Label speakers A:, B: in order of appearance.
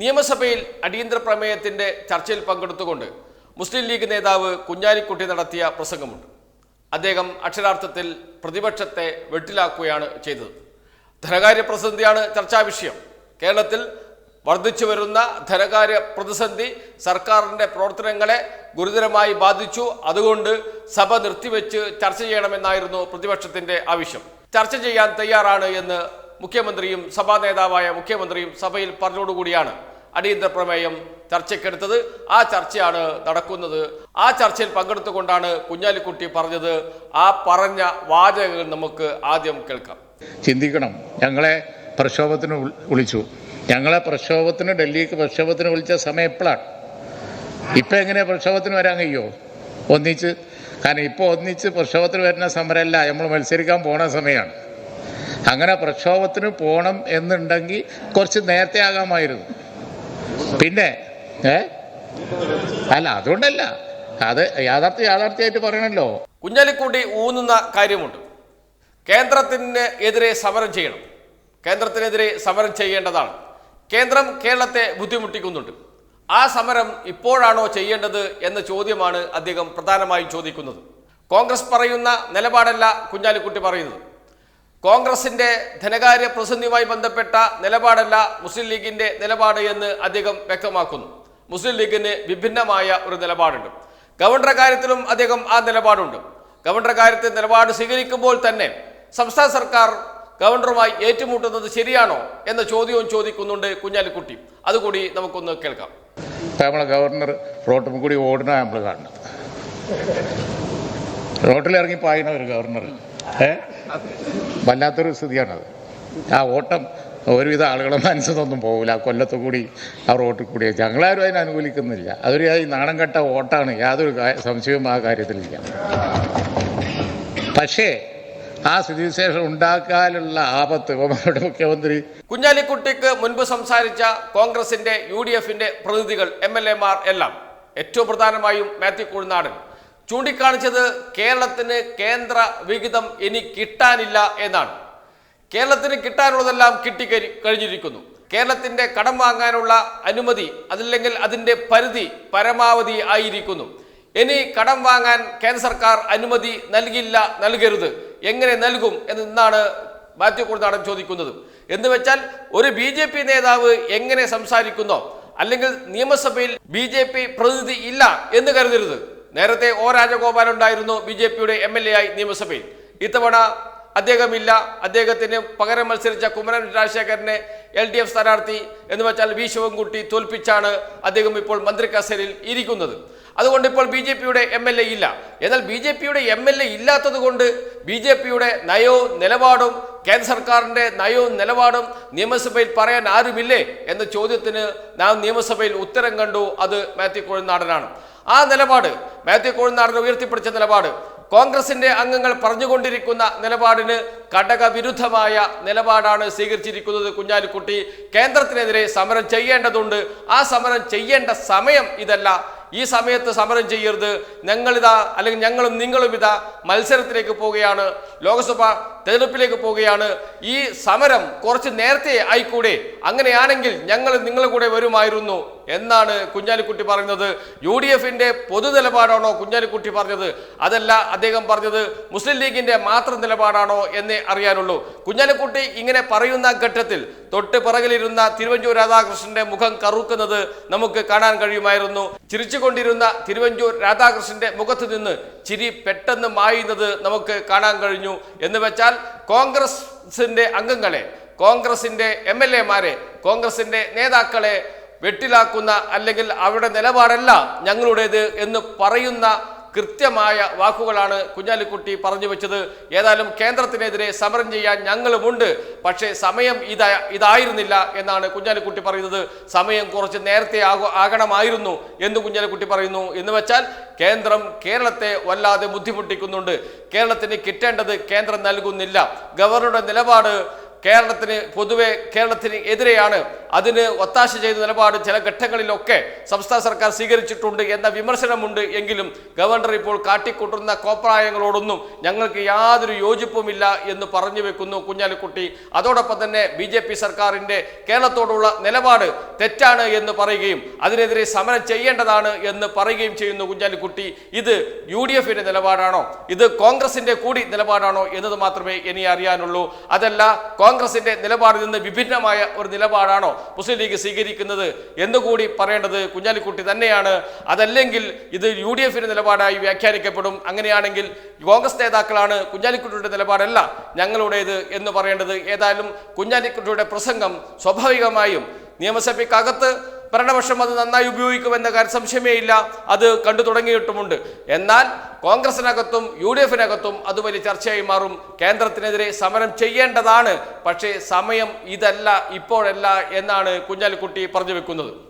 A: നിയമസഭയിൽ അടിയന്തര പ്രമേയത്തിന്റെ ചർച്ചയിൽ പങ്കെടുത്തുകൊണ്ട് മുസ്ലിം ലീഗ് നേതാവ് കുഞ്ഞാലിക്കുട്ടി നടത്തിയ പ്രസംഗമുണ്ട്. അദ്ദേഹം അക്ഷരാർത്ഥത്തിൽ പ്രതിപക്ഷത്തെ വെട്ടിലാക്കുകയാണ് ചെയ്തത്. ധനകാര്യ പ്രതിസന്ധിയാണ് ചർച്ചാ വിഷയം. കേരളത്തിൽ വർദ്ധിച്ചു വരുന്ന ധനകാര്യ പ്രതിസന്ധി സർക്കാരിന്റെ പ്രവർത്തനങ്ങളെ ഗുരുതരമായി ബാധിച്ചു. അതുകൊണ്ട് സഭ നിർത്തിവെച്ച് ചർച്ച ചെയ്യണമെന്നായിരുന്നു പ്രതിപക്ഷത്തിന്റെ ആവശ്യം. ചർച്ച ചെയ്യാൻ തയ്യാറാണ് എന്ന് മുഖ്യമന്ത്രിയും സഭാ നേതാവായ മുഖ്യമന്ത്രിയും സഭയിൽ പറഞ്ഞോടുകൂടിയാണ്. അടിയന്തര പ്രമേയം ചർച്ചയ്ക്കെടുത്തത്. ആ ചർച്ചയാണ് നടക്കുന്നത്. ആ ചർച്ചയിൽ പങ്കെടുത്തുകൊണ്ടാണ് കുഞ്ഞാലിക്കുട്ടി പറഞ്ഞത്. ആ പറഞ്ഞ വാചകങ്ങൾ നമുക്ക് ആദ്യം കേൾക്കാം.
B: ചിന്തിക്കണം. ഞങ്ങളെ പ്രക്ഷോഭത്തിന് വിളിച്ചു. ഞങ്ങളെ പ്രക്ഷോഭത്തിന് ഡൽഹിക്ക് പ്രക്ഷോഭത്തിന് വിളിച്ച സമയം എപ്പോഴാണ്? ഇപ്പം എങ്ങനെ പ്രക്ഷോഭത്തിന് വരാൻ കഴിയുമോ ഒന്നിച്ച് കാരണം ഇപ്പോൾ ഒന്നിച്ച് പ്രക്ഷോഭത്തിന് വരുന്ന സമരമല്ല. നമ്മൾ മത്സരിക്കാൻ പോണ സമയമാണ് അങ്ങനെ പ്രക്ഷോഭത്തിന് പോകണം എന്നുണ്ടെങ്കിൽ കുറച്ച് നേരത്തെ ആകാമായിരുന്നു. പിന്നെ ഏ? അല്ല അതുകൊണ്ടല്ല. അത് യാഥാർത്ഥ്യ യാഥാർത്ഥ്യമായിട്ട് പറയണല്ലോ.
A: കുഞ്ഞാലിക്കുട്ടി ഊന്നുന്ന കാര്യമുണ്ട്. കേന്ദ്രത്തിന് എതിരെ സമരം ചെയ്യണം. കേന്ദ്രത്തിനെതിരെ സമരം ചെയ്യേണ്ടതാണ്. കേന്ദ്രം കേരളത്തെ ബുദ്ധിമുട്ടിക്കുന്നുണ്ട്. ആ സമരം ഇപ്പോഴാണോ ചെയ്യേണ്ടത് എന്ന ചോദ്യമാണ് അദ്ദേഹം പ്രധാനമായും ചോദിക്കുന്നത്. കോൺഗ്രസ് പറയുന്ന നിലപാടല്ല കുഞ്ഞാലിക്കുട്ടി പറയുന്നത്. കോൺഗ്രസിന്റെ ധനകാര്യ പ്രതിസന്ധിയുമായി ബന്ധപ്പെട്ട നിലപാടല്ല മുസ്ലിം ലീഗിന്റെ നിലപാട് എന്ന് അദ്ദേഹം വ്യക്തമാക്കുന്നു. മുസ്ലിം ലീഗിന് വിഭിന്നമായ ഒരു നിലപാടുണ്ട്. ഗവർണറുടെ കാര്യത്തിലും അദ്ദേഹം ആ നിലപാടുണ്ട്. ഗവർണറുടെ കാര്യത്തിൽ നിലപാട് സ്വീകരിക്കുമ്പോൾ തന്നെ സംസ്ഥാന സർക്കാർ ഗവർണറുമായി ഏറ്റുമുട്ടുന്നത് ശരിയാണോ എന്ന ചോദ്യവും ചോദിക്കുന്നുണ്ട് കുഞ്ഞാലിക്കുട്ടി. അതുകൂടി നമുക്കൊന്ന് കേൾക്കാം.
B: നമ്മളെ ഗവർണർ റോട്ടിൽ കൂടി ഓടുന്ന നമ്മൾ കാണുന്നത് റോട്ടിലിറങ്ങി പായുന്ന ഒരു ഗവർണർ. ഏ? വല്ലാത്തൊരു സ്ഥിതിയാണത്. ആ ഓട്ടം ഒരുവിധ ആളുകളെ മനസ്സിലൊന്നും പോകില്ല കൊല്ലത്തു കൂടി ആ റോട്ടിൽ കൂടി ഞങ്ങളാരും അതിനെ അനുകൂലിക്കുന്നില്ല. അതൊരു ഈ നാണം കെട്ട ഓട്ടാണ്. യാതൊരു സംശയവും ആ കാര്യത്തിലില്ല. പക്ഷേ ആ സ്ഥിതിവിശേഷം ഉണ്ടാക്കാനുള്ള ആപത്ത് മുഖ്യമന്ത്രി
A: കുഞ്ഞാലിക്കുട്ടിക്ക് മുൻപ് സംസാരിച്ച കോൺഗ്രസിന്റെ യു ഡി എഫിന്റെ പ്രതിനിധികൾ എം എൽ എമാർ എല്ലാം ഏറ്റവും പ്രധാനമായും മാത്യു കുഴുനാടൻ ചൂണ്ടിക്കാണിച്ചത് കേരളത്തിന് കേന്ദ്ര വിഹിതം ഇനി കിട്ടാനില്ല എന്നാണ്. കേരളത്തിന് കിട്ടാനുള്ളതെല്ലാം കിട്ടി കഴിഞ്ഞിരിക്കുന്നു. കേരളത്തിന്റെ കടം വാങ്ങാനുള്ള അനുമതി അതല്ലെങ്കിൽ അതിന്റെ പരിധി പരമാവധി ആയിരിക്കുന്നു. ഇനി കടം വാങ്ങാൻ കേന്ദ്ര സർക്കാർ അനുമതി നൽകില്ല നൽകരുത്. എങ്ങനെ നൽകും എന്നാണ് മാത്യു കുറുനാടൻ ചോദിക്കുന്നത്. എന്ന് വെച്ചാൽ ഒരു ബി ജെ പി നേതാവ് എങ്ങനെ സംസാരിക്കുന്നോ അല്ലെങ്കിൽ നിയമസഭയിൽ ബി ജെ പി പ്രതിനിധി ഇല്ല എന്ന് കരുതരുത്. നേരത്തെ ഒ രാജഗോപാൽ ഉണ്ടായിരുന്നു ബി ജെ പിയുടെ എം എൽ എ ആയി നിയമസഭയിൽ. ഇത്തവണ അദ്ദേഹമില്ല. അദ്ദേഹത്തിന് പകരം മത്സരിച്ച കുമരൻ രാജശേഖരനെ എൽ ഡി എഫ് സ്ഥാനാർത്ഥി എന്ന് വെച്ചാൽ വി ശിവൻകുട്ടി തോൽപ്പിച്ചാണ് അദ്ദേഹം ഇപ്പോൾ മന്ത്രി കസേരയിൽ ഇരിക്കുന്നത്. അതുകൊണ്ട് ഇപ്പോൾ ബി ജെ പിയുടെ എം എൽ എ ഇല്ല. എന്നാൽ ബി ജെ പിയുടെ എം എൽ എ ഇല്ലാത്തത് കൊണ്ട് ബി ജെ പിയുടെ നയവും നിലപാടും കേന്ദ്ര സർക്കാരിന്റെ നയവും നിലപാടും നിയമസഭയിൽ പറയാൻ ആരുമില്ലേ എന്ന ചോദ്യത്തിന് നാം നിയമസഭയിൽ ഉത്തരം കണ്ടു. അത് മാത്യു കോഴിനാടനാണ്. ആ നിലപാട് മാത്യു കോഴിനാടൻ ഉയർത്തിപ്പിടിച്ച നിലപാട്. കോൺഗ്രസിന്റെ അംഗങ്ങൾ പറഞ്ഞുകൊണ്ടിരിക്കുന്ന നിലപാടിന് ഘടകവിരുദ്ധമായ നിലപാടാണ് സ്വീകരിച്ചിരിക്കുന്നത് കുഞ്ഞാലിക്കുട്ടി. കേന്ദ്രത്തിനെതിരെ സമരം ചെയ്യേണ്ടതുണ്ട്. ആ സമരം ചെയ്യേണ്ട സമയം ഇതല്ല. ഈ സമയത്ത് സമരം ചെയ്യരുത്. ഞങ്ങളിതാ അല്ലെങ്കിൽ ഞങ്ങളും നിങ്ങളും ഇതാ മത്സരത്തിലേക്ക് പോവുകയാണ്. ലോക്സഭ തെരഞ്ഞെടുപ്പിലേക്ക് പോവുകയാണ് ഈ സമരം കുറച്ച് നേരത്തെ ആയിക്കൂടെ? അങ്ങനെയാണെങ്കിൽ ഞങ്ങൾ നിങ്ങളുടെ കൂടെ വരുമായിരുന്നു എന്നാണ് കുഞ്ഞാലിക്കുട്ടി പറയുന്നത് യു ഡി എഫിന്റെ പൊതു നിലപാടാണോ കുഞ്ഞാലിക്കുട്ടി പറഞ്ഞത്? അതല്ല അദ്ദേഹം പറഞ്ഞത് മുസ്ലിം ലീഗിന്റെ മാത്രം നിലപാടാണോ എന്നേ അറിയാനുള്ളൂ. കുഞ്ഞാലിക്കുട്ടി ഇങ്ങനെ പറയുന്ന ഘട്ടത്തിൽ തൊട്ട് പിറകിലിരുന്ന തിരുവഞ്ചൂർ രാധാകൃഷ്ണന്റെ മുഖം കറുക്കുന്നത് നമുക്ക് കാണാൻ കഴിയുമായിരുന്നു. ചിരിച്ചുകൊണ്ടിരുന്ന തിരുവഞ്ചൂർ രാധാകൃഷ്ണന്റെ മുഖത്ത് നിന്ന് ചിരി പെട്ടെന്ന് മായുന്നത് നമുക്ക് കാണാൻ കഴിഞ്ഞു. എന്ന് വെച്ചാൽ കോൺഗ്രസിന്റെ അംഗങ്ങളെ കോൺഗ്രസിന്റെ എം എൽ എമാരെ കോൺഗ്രസിന്റെ നേതാക്കളെ വെട്ടിലാക്കുന്ന അല്ലെങ്കിൽ അവരുടെ നിലപാടല്ല ഞങ്ങളുടേത് എന്ന് പറയുന്ന കൃത്യമായ വാക്കുകളാണ് കുഞ്ഞാലിക്കുട്ടി പറഞ്ഞു വെച്ചത്. ഏതായാലും കേന്ദ്രത്തിനെതിരെ സമരം ചെയ്യാൻ ഞങ്ങളുമുണ്ട്. പക്ഷേ സമയം ഇതാ ഇതായിരുന്നില്ല എന്നാണ് കുഞ്ഞാലിക്കുട്ടി പറയുന്നത്. സമയം കുറച്ച് നേരത്തെ ആകു ആകണമായിരുന്നു എന്ന് കുഞ്ഞാലിക്കുട്ടി പറയുന്നു. എന്ന് വെച്ചാൽ കേന്ദ്രം കേരളത്തെ വല്ലാതെ ബുദ്ധിമുട്ടിക്കുന്നുണ്ട്. കേരളത്തിന് കിട്ടേണ്ടത് കേന്ദ്രം നൽകുന്നില്ല. ഗവർണറുടെ നിലപാട് കേരളത്തിന് പൊതുവെ കേരളത്തിന് എതിരെയാണ് അതിന് ഒത്താശ ചെയ്ത നിലപാട് ചില ഘട്ടങ്ങളിലൊക്കെ സംസ്ഥാന സർക്കാർ സ്വീകരിച്ചിട്ടുണ്ട് എന്ന വിമർശനമുണ്ട് എങ്കിലും ഗവർണർ ഇപ്പോൾ കാട്ടിക്കൂട്ടുന്ന കോപ്രായങ്ങളോടൊന്നും ഞങ്ങൾക്ക് യാതൊരു യോജിപ്പുമില്ല എന്ന് പറഞ്ഞു വെക്കുന്നു കുഞ്ഞാലിക്കുട്ടി. അതോടൊപ്പം തന്നെ ബി ജെ പി സർക്കാരിന്റെ കേരളത്തോടുള്ള നിലപാട് തെറ്റാണ് എന്ന് പറയുകയും അതിനെതിരെ സമരം ചെയ്യേണ്ടതാണ് എന്ന് പറയുകയും ചെയ്യുന്നു കുഞ്ഞാലിക്കുട്ടി. ഇത് യു ഡി എഫിന്റെ നിലപാടാണോ? ഇത് കോൺഗ്രസിന്റെ കൂടി നിലപാടാണോ? എന്നത് മാത്രമേ ഇനി അറിയാനുള്ളൂ. അതല്ല കോൺഗ്രസിന്റെ നിലപാടിൽ നിന്ന് വിഭിന്നമായ ഒരു നിലപാടാണോ മുസ്ലിം ലീഗ് സ്വീകരിക്കുന്നത് എന്നുകൂടി പറയേണ്ടത് കുഞ്ഞാലിക്കുട്ടി തന്നെയാണ്. അതല്ലെങ്കിൽ ഇത് യു ഡി എഫിന്റെ നിലപാടായി വ്യാഖ്യാനിക്കപ്പെടും. അങ്ങനെയാണെങ്കിൽ കോൺഗ്രസ് നേതാക്കളാണ് കുഞ്ഞാലിക്കുട്ടിയുടെ നിലപാടല്ല ഞങ്ങളുടേത് എന്ന് പറയേണ്ടത്. ഏതായാലും കുഞ്ഞാലിക്കുട്ടിയുടെ പ്രസംഗം സ്വാഭാവികമായും നിയമസഭയ്ക്കകത്ത് ഭരണപക്ഷം അത് നന്നായി ഉപയോഗിക്കുമെന്ന കാര്യം സംശയമേ ഇല്ല അത് കണ്ടു തുടങ്ങിയിട്ടുമുണ്ട്. എന്നാൽ കോൺഗ്രസിനകത്തും യു ഡി എഫിനകത്തും അത് വലിയ ചർച്ചയായി മാറും. കേന്ദ്രത്തിനെതിരെ സമരം ചെയ്യേണ്ടതാണ്. പക്ഷേ സമയം ഇതല്ല ഇപ്പോഴല്ല എന്നാണ് കുഞ്ഞാലിക്കുട്ടി പറഞ്ഞു വെക്കുന്നത്.